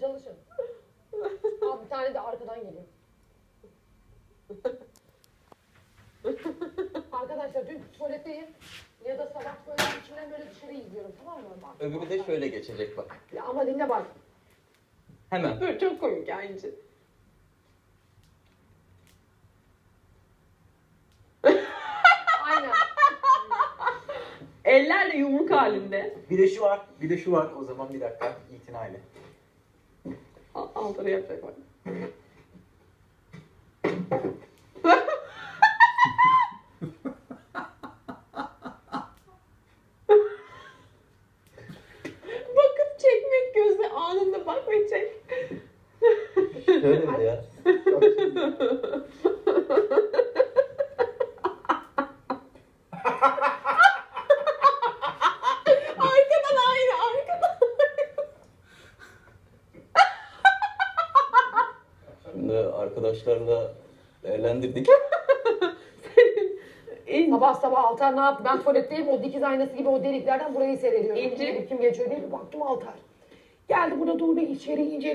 çalışın çalışın. Abi bir tane de arkadan geliyor. Arkadaşlar dün tuvaletteyim. Ya da sabah böyle içimden böyle dışarı izliyorum tamam mı? Bak, Öbürü de şöyle geçecek bak. Ya ama dinle bak. Hemen. Dur çok komik aynı. Aynen. Eller de yumruk halinde. Bir de şu var. Bir de şu var. O zaman bir dakika itinayla. Al- Altına yapacak bak. Bakıp çekmek gözle anında bak ve çek. Şöyle ya. Şimdi arkadaşlarla değerlendirdik. En Sabah sabah Altar ne yaptı? Ben tuvaletteyim o dikiz aynası gibi o deliklerden burayı seyrediyorum. İnce. Kim, kim geçiyor diye bir baktım Altar. Geldi burada durdu içeri inceliyor.